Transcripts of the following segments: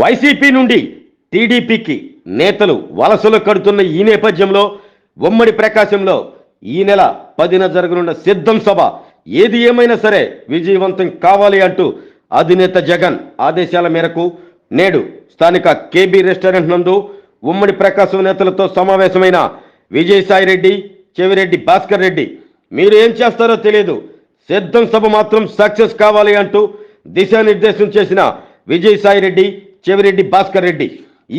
YCP నుండి టీడీపీకి నేతలు వలసలు కడుతున్న ఈ నేపథ్యంలో ఉమ్మడి ప్రకాశంలో ఈ నెల పదిన జరగనున్న సిద్ధం సభ ఏది ఏమైనా సరే విజయవంతం కావాలి అంటూ అధినేత జగన్ ఆదేశాల మేరకు నేడు స్థానిక కేబీ రెస్టారెంట్ నందు ఉమ్మడి ప్రకాశం నేతలతో సమావేశమైన విజయసాయి రెడ్డి చెవిరెడ్డి భాస్కర్ రెడ్డి. మీరు ఏం చేస్తారో తెలియదు. సిద్ధం సభ మాత్రం సక్సెస్ కావాలి అంటూ దిశానిర్దేశం చేసిన విజయసాయి రెడ్డి చెవిరెడ్డి భాస్కర్ రెడ్డి.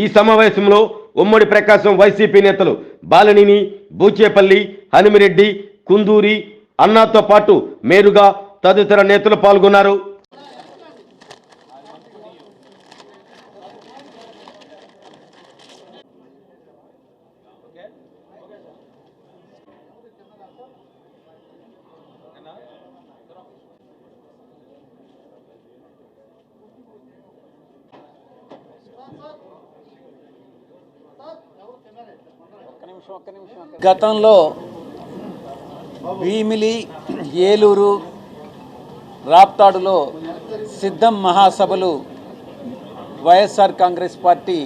ఈ సమావేశంలో ఉమ్మడి ప్రకాశం వైసీపీ నేతలు బాలనిని బూచేపల్లి హనుమిరెడ్డి కుందూరి అన్నాతో పాటు మేరుగా తదితర నేతలు పాల్గొన్నారు. గతంలో భీమిలి ఏలూరు రాప్తాడులో సిద్ధం మహాసభలు వైఎస్ఆర్ కాంగ్రెస్ పార్టీ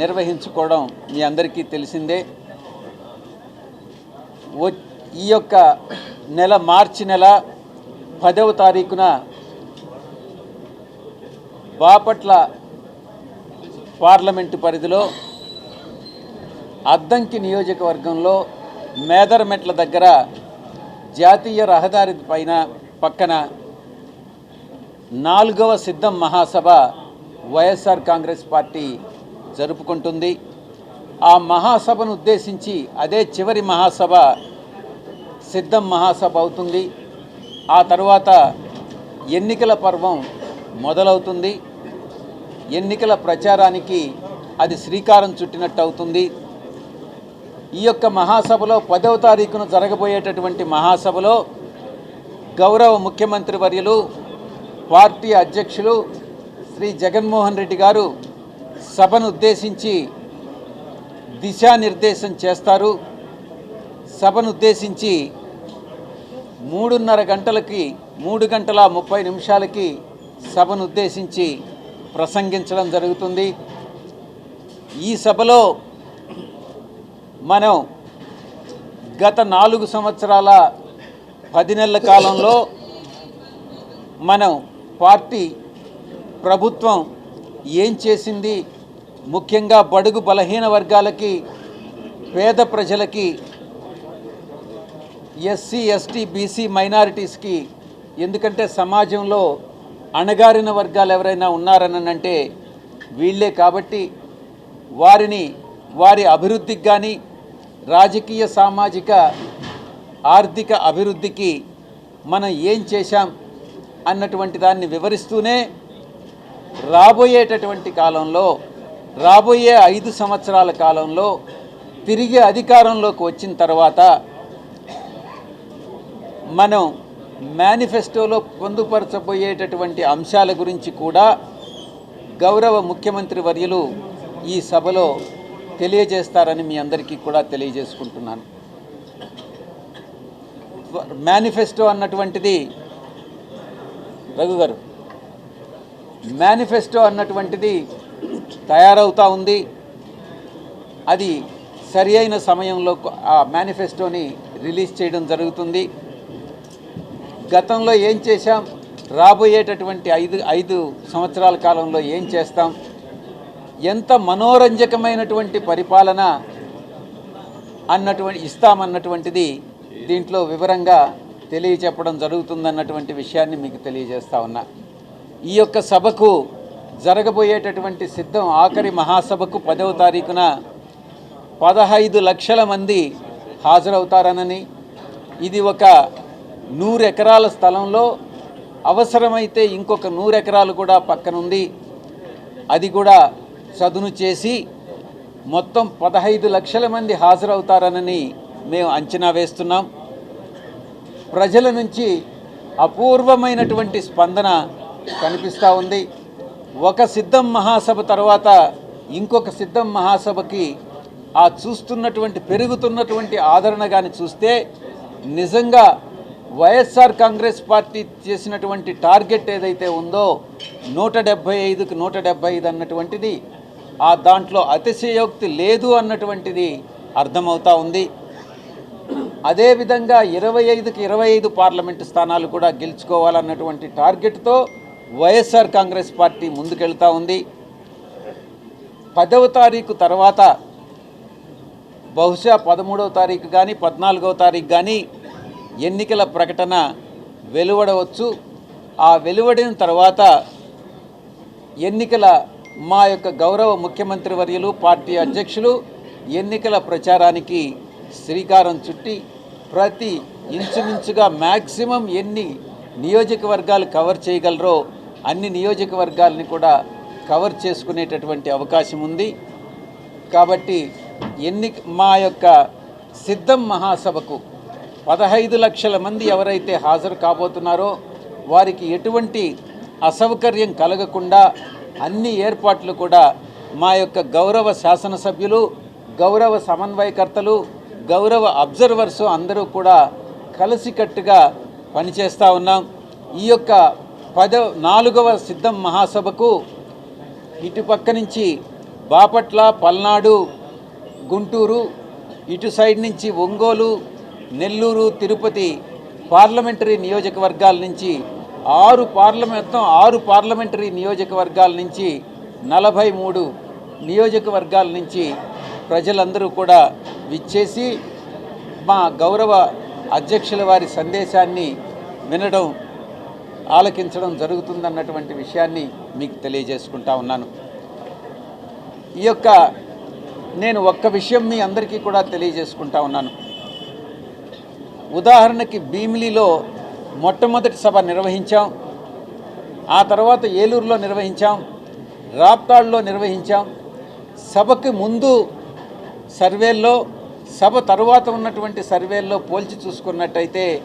నిర్వహించుకోవడం మీ అందరికీ తెలిసిందే. ఈ యొక్క నెల మార్చి నెల పదవ తారీఖున బాపట్ల పార్లమెంటు పరిధిలో అద్దంకి నియోజకవర్గంలో మేదరమెట్ల దగ్గర జాతీయ రహదారి పైన పక్కన నాలుగవ సిద్ధం మహాసభ వైఎస్ఆర్ కాంగ్రెస్ పార్టీ జరుపుకుంటుంది. ఆ మహాసభను ఉద్దేశించి అదే చివరి మహాసభ సిద్ధం మహాసభ అవుతుంది. ఆ తర్వాత ఎన్నికల పర్వం మొదలవుతుంది. ఎన్నికల ప్రచారానికి అది శ్రీకారం చుట్టినట్టు అవుతుంది. ఈ యొక్క మహాసభలో పదవ తారీఖున జరగబోయేటటువంటి మహాసభలో గౌరవ ముఖ్యమంత్రి వర్యులు పార్టీ అధ్యక్షులు శ్రీ జగన్మోహన్ రెడ్డి గారు సభను ఉద్దేశించి దిశానిర్దేశం చేస్తారు. సభను ఉద్దేశించి మూడున్నర గంటలకి మూడు గంటల ముప్పై నిమిషాలకి సభను ఉద్దేశించి ప్రసంగించడం జరుగుతుంది. ఈ సభలో మనం గత నాలుగు సంవత్సరాల పది నెలల కాలంలో మనం పార్టీ ప్రభుత్వం ఏం చేసింది? ముఖ్యంగా బడుగు బలహీన వర్గాలకి పేద ప్రజలకి ఎస్సీ ఎస్టీ బీసీ మైనారిటీస్కి ఎందుకంటే సమాజంలో అణగారిన వర్గాలు ఎవరైనా ఉన్నారనంటే వీళ్ళే కాబట్టి వారిని వారి అభివృద్ధికి కానీ రాజకీయ సామాజిక ఆర్థిక అభివృద్ధికి మనం ఏం చేశాం అన్నటువంటి దాన్ని వివరిస్తూనే రాబోయేటటువంటి కాలంలో రాబోయే ఐదు సంవత్సరాల కాలంలో తిరిగి అధికారంలోకి వచ్చిన తర్వాత మనం మేనిఫెస్టోలో పొందుపరచబోయేటటువంటి అంశాల గురించి కూడా గౌరవ ముఖ్యమంత్రి వర్యులు ఈ సభలో తెలియజేస్తారని మీ అందరికీ కూడా తెలియజేసుకుంటున్నాను. మేనిఫెస్టో అన్నటువంటిది రఘు గారు మేనిఫెస్టో అన్నటువంటిది తయారవుతూ ఉంది. అది సరి అయిన సమయంలో ఆ మేనిఫెస్టోని రిలీజ్ చేయడం జరుగుతుంది. గతంలో ఏం చేశాం? రాబోయేటటువంటి ఐదు ఐదు సంవత్సరాల కాలంలో ఏం చేస్తాం? ఎంత మనోరంజకమైనటువంటి పరిపాలన అన్నటువంటి ఇస్తామన్నటువంటిది దీంట్లో వివరంగా తెలియచెప్పడం జరుగుతుందన్నటువంటి విషయాన్ని మీకు తెలియజేస్తా ఉన్నా. ఈ యొక్క సభకు జరగబోయేటటువంటి సిద్ధం ఆఖరి మహాసభకు పదవ తారీఖున పదహైదు లక్షల మంది హాజరవుతారనని ఇది ఒక నూరు ఎకరాల స్థలంలో అవసరమైతే ఇంకొక నూరు ఎకరాలు కూడా పక్కనుంది. అది కూడా చదును చేసి మొత్తం పదహైదు లక్షల మంది హాజరవుతారనని మేము అంచనా వేస్తున్నాం. ప్రజల నుంచి అపూర్వమైనటువంటి స్పందన కనిపిస్తూ ఉంది. ఒక సిద్ధం మహాసభ తర్వాత ఇంకొక సిద్ధం మహాసభకి ఆ చూస్తున్నటువంటి పెరుగుతున్నటువంటి ఆదరణ కానీ చూస్తే నిజంగా వైఎస్ఆర్ కాంగ్రెస్ పార్టీ చేసినటువంటి టార్గెట్ ఏదైతే ఉందో నూట డెబ్భై ఐదుకు నూట డెబ్భై ఐదు అన్నటువంటిది ఆ దాంట్లో అతిశయోక్తి లేదు అన్నటువంటిది అర్థమవుతా ఉంది. అదేవిధంగా ఇరవై ఐదుకి ఇరవై ఐదు పార్లమెంటు స్థానాలు కూడా గెలుచుకోవాలన్నటువంటి టార్గెట్తో వైఎస్ఆర్ కాంగ్రెస్ పార్టీ ముందుకెళ్తా ఉంది. పదవ తారీఖు తర్వాత బహుశా పదమూడవ తారీఖు కానీ పద్నాలుగవ తారీఖు కానీ ఎన్నికల ప్రకటన వెలువడవచ్చు. ఆ వెలువడిన తర్వాత ఎన్నికల మా యొక్క గౌరవ ముఖ్యమంత్రి వర్యులు పార్టీ అధ్యక్షులు ఎన్నికల ప్రచారానికి శ్రీకారం చుట్టి ప్రతి ఇంచుమించుగా మ్యాక్సిమం ఎన్ని నియోజకవర్గాలు కవర్ చేయగలరో అన్ని నియోజకవర్గాలని కూడా కవర్ చేసుకునేటటువంటి అవకాశం ఉంది. కాబట్టి ఎన్ని మా యొక్క సిద్ధం మహాసభకు పదహైదు లక్షల మంది ఎవరైతే హాజరు కాబోతున్నారో వారికి ఎటువంటి అసౌకర్యం కలగకుండా అన్ని ఏర్పాట్లు కూడా మా యొక్క గౌరవ శాసనసభ్యులు గౌరవ సమన్వయకర్తలు గౌరవ అబ్జర్వర్స్ అందరూ కూడా కలిసికట్టుగా పనిచేస్తూ ఉన్నాం. ఈ యొక్క పద నాలుగవ సిద్ధం మహాసభకు ఇటుపక్క నుంచి బాపట్ల పల్నాడు గుంటూరు ఇటు సైడ్ నుంచి ఒంగోలు నెల్లూరు తిరుపతి పార్లమెంటరీ నియోజకవర్గాల నుంచి ఆరు పార్లమెంట్ మొత్తం ఆరు పార్లమెంటరీ నియోజకవర్గాల నుంచి నలభై మూడు నియోజకవర్గాల నుంచి ప్రజలందరూ కూడా విచ్చేసి మా గౌరవ అధ్యక్షుల వారి సందేశాన్ని వినడం ఆలకించడం జరుగుతుందన్నటువంటి విషయాన్ని మీకు తెలియజేసుకుంటా ఉన్నాను. ఈ యొక్క నేను ఒక్క విషయం మీ అందరికీ కూడా తెలియజేసుకుంటా ఉన్నాను. ఉదాహరణకి భీమిలిలో మొట్టమొదటి సభ నిర్వహించాం. ఆ తర్వాత ఏలూరులో నిర్వహించాం. రాప్తాడులో నిర్వహించాం. సభకి ముందు సర్వేల్లో సభ తరువాత ఉన్నటువంటి సర్వేల్లో పోల్చి చూసుకున్నట్టయితే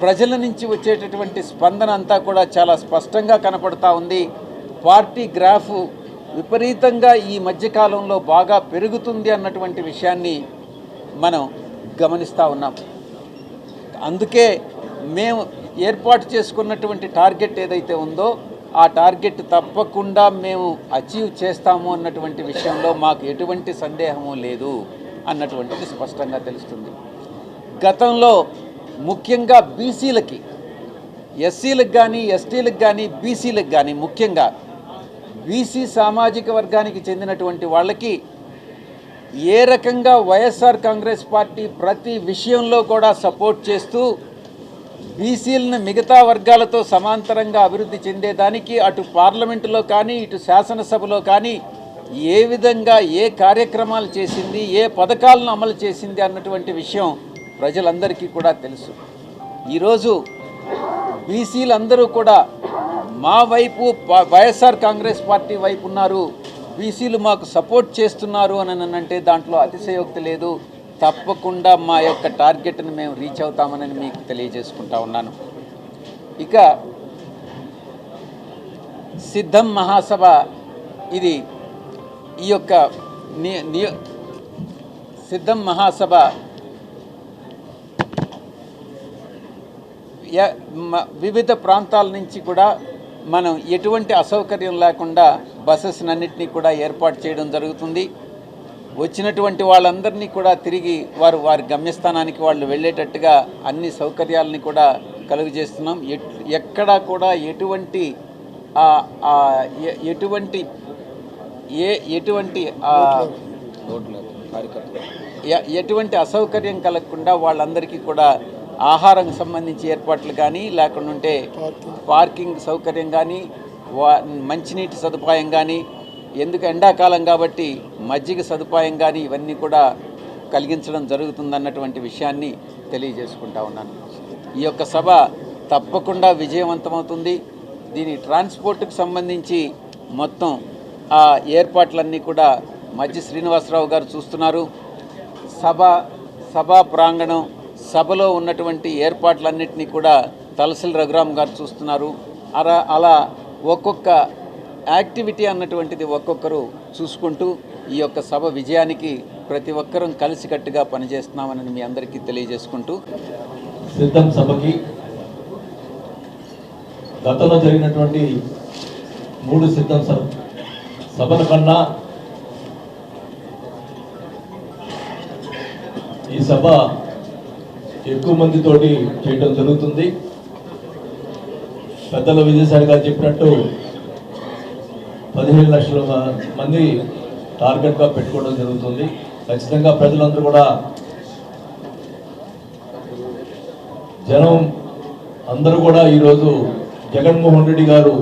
ప్రజల నుంచి వచ్చేటటువంటి స్పందన అంతా కూడా చాలా స్పష్టంగా కనపడతా ఉంది. పార్టీ గ్రాఫ్ విపరీతంగా ఈ మధ్యకాలంలో బాగా పెరుగుతుంది అన్నటువంటి విషయాన్ని మనం గమనిస్తూ ఉన్నాం. అందుకే మేము ఏర్పాటు చేసుకున్నటువంటి టార్గెట్ ఏదైతే ఉందో ఆ టార్గెట్ తప్పకుండా మేము అచీవ్ చేస్తాము అన్నటువంటి విషయంలో మాకు ఎటువంటి సందేహము లేదు అన్నటువంటిది స్పష్టంగా తెలుస్తుంది. గతంలో ముఖ్యంగా బీసీలకి ఎస్సీలకు కానీ ఎస్టీలకు కానీ బీసీలకు కానీ ముఖ్యంగా బీసీ సామాజిక వర్గానికి చెందినటువంటి వాళ్ళకి ఏ రకంగా వైఎస్ఆర్ కాంగ్రెస్ పార్టీ ప్రతి విషయంలో కూడా సపోర్ట్ చేస్తూ బీసీలను మిగతా వర్గాలతో సమాంతరంగా అభివృద్ధి చెందేదానికి అటు పార్లమెంటులో కానీ ఇటు శాసనసభలో కానీ ఏ విధంగా ఏ కార్యక్రమాలు చేసింది ఏ పథకాలను అమలు చేసింది అన్నటువంటి విషయం ప్రజలందరికీ కూడా తెలుసు. ఈరోజు బీసీలందరూ కూడా మా వైపు వైఎస్ఆర్ కాంగ్రెస్ పార్టీ వైపు ఉన్నారు. బీసీలు మాకు సపోర్ట్ చేస్తున్నారు అని అంటే దాంట్లో అతిశయోక్తి లేదు. తప్పకుండా మా యొక్క టార్గెట్ని మేము రీచ్ అవుతామని మీకు తెలియజేసుకుంటా ఉన్నాను. ఇక సిద్ధం మహాసభ ఇది ఈ యొక్క నియ- సిద్ధం మహాసభ వివిధ ప్రాంతాల నుంచి కూడా మనం ఎటువంటి అసౌకర్యం లేకుండా బస్సెస్ అన్నింటినీ కూడా ఏర్పాటు చేయడం జరుగుతుంది. వచ్చినటువంటి వాళ్ళందరినీ కూడా తిరిగి వారు వారి గమ్యస్థానానికి వాళ్ళు వెళ్ళేటట్టుగా అన్ని సౌకర్యాలని కూడా కలుగు చేస్తున్నాం ఎక్కడా కూడా ఎటువంటి ఎటువంటి ఏ ఎటువంటి ఎటువంటి అసౌకర్యం కలగకుండా వాళ్ళందరికీ కూడా ఆహారం సంబంధించి ఏర్పాట్లు కానీ లేకుండా ఉంటే పార్కింగ్ సౌకర్యం కానీ వా మంచినీటి సదుపాయం కానీ ఎందుకు ఎండాకాలం కాబట్టి మజ్జిగ సదుపాయం కానీ ఇవన్నీ కూడా కలిగించడం జరుగుతుందన్నటువంటి విషయాన్ని తెలియజేసుకుంటా ఉన్నాను. ఈ యొక్క సభ తప్పకుండా విజయవంతమవుతుంది. దీని ట్రాన్స్పోర్ట్కి సంబంధించి మొత్తం ఆ ఏర్పాట్లన్నీ కూడా మధ్య శ్రీనివాసరావు గారు చూస్తున్నారు. సభ సభా ప్రాంగణం సభలో ఉన్నటువంటి ఏర్పాట్లన్నింటినీ కూడా తలసిల్ రఘురామ్ గారు చూస్తున్నారు. అలా అలా ఒక్కొక్క యాక్టివిటీ అన్నటువంటిది ఒక్కొక్కరు చూసుకుంటూ ఈ యొక్క సభ విజయానికి ప్రతి ఒక్కరూ కలిసికట్టుగా పనిచేస్తున్నామని మీ అందరికీ తెలియజేసుకుంటూ. సిద్ధం సభకి గతంలో జరిగినటువంటి మూడు సిద్ధం సభ సభల కన్నా ఈ సభ ఎక్కువ మందితోటి చేయడం జరుగుతుంది. పెద్దల విజయసాయి గారు చెప్పినట్టు పదిహేను లక్షల మంది టార్గెట్గా పెట్టుకోవడం జరుగుతుంది. ఖచ్చితంగా ప్రజలందరూ కూడా జనం అందరూ కూడా ఈరోజు జగన్మోహన్ రెడ్డి గారు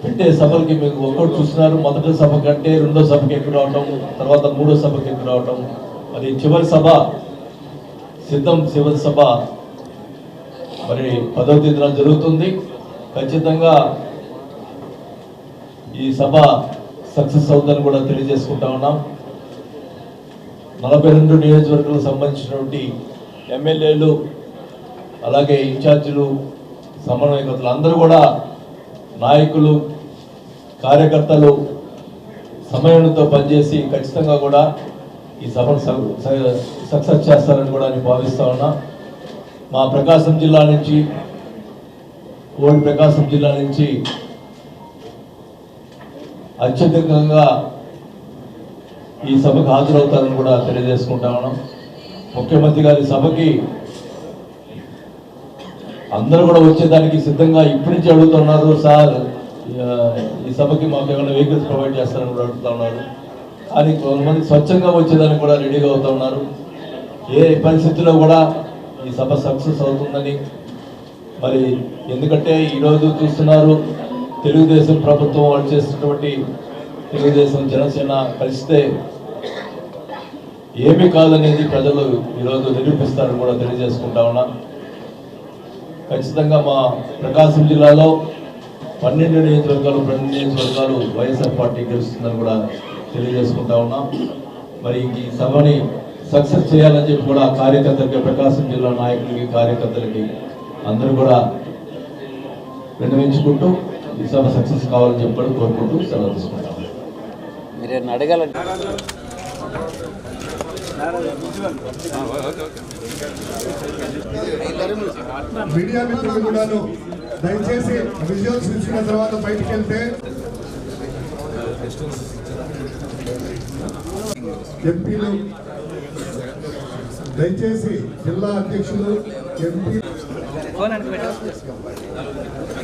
పెట్టే సభలకి మీకు ఒక్కటి చూస్తున్నారు. మొదటి సభ కంటే రెండో సభకి ఎక్కువ రావటం తర్వాత మూడో సభకి ఎక్కువ రావటం మరి చివరి సభ సిద్ధం చివరి సభ. మరి పదవ తేదీన జరుగుతుంది. ఖచ్చితంగా ఈ సభ సక్సెస్ అవుతుందని కూడా తెలియజేసుకుంటా ఉన్నాం. నలభై రెండు నియోజకవర్గాలకు సంబంధించినటువంటి ఎమ్మెల్యేలు అలాగే ఇన్ఛార్జీలు సమన్వయకర్తలు అందరూ కూడా నాయకులు కార్యకర్తలు సమయంతో పనిచేసి ఖచ్చితంగా కూడా ఈ సభను స- సక్సెస్ చేస్తారని కూడా నేను భావిస్తా ఉన్నా. మా ప్రకాశం జిల్లా నుంచి కోడి ప్రకాశం జిల్లా నుంచి అత్యధికంగా ఈ సభకు హాజరవుతారని కూడా తెలియజేసుకుంటా ఉన్నాం. ముఖ్యమంత్రి గారి సభకి అందరూ కూడా వచ్చేదానికి సిద్ధంగా ఇప్పటి నుంచి అడుగుతున్నారు సార్ ఈ సభకి మాకు ఏమైనా వెహికల్స్ ప్రొవైడ్ చేస్తారని కూడా అడుగుతా ఉన్నారు. కానీ కొంతమంది స్వచ్ఛంగా వచ్చేదానికి కూడా రెడీగా అవుతా ఉన్నారు. ఏ పరిస్థితుల్లో కూడా ఈ సభ సక్సెస్ అవుతుందని మరి ఎందుకంటే ఈరోజు చూస్తున్నారు తెలుగుదేశం ప్రభుత్వం వాళ్ళు చేస్తున్నటువంటి తెలుగుదేశం జనసేన కలిస్తే ఏమీ కాదనేది ప్రజలు ఈరోజు నిరూపిస్తారని కూడా తెలియజేసుకుంటా ఉన్నా. ఖచ్చితంగా మా ప్రకాశం జిల్లాలో పన్నెండు నియోజకవర్గాలు పన్నెండు నియోజకవర్గాలు వైఎస్ఆర్ పార్టీ గెలుస్తుందని కూడా తెలియజేసుకుంటా ఉన్నాం. మరి ఈ సభని సక్సెస్ చేయాలని చెప్పి కూడా కార్యకర్తలకి ప్రకాశం జిల్లా నాయకులకి కార్యకర్తలకి అందరూ కూడా విన్నవించుకుంటూ ఈ సభ సక్సెస్ కావాలని చెప్పి కోరుకుంటూ సెలవు తీసుకుంటాం. మీరు అడగాలంటే మీడియా మిత్రులు కూడాను దయచేసి విజువల్స్ ఇచ్చిన తర్వాత బయటికి వెళ్తే ఎంపీలు దయచేసి జిల్లా అధ్యక్షులు ఎంపీ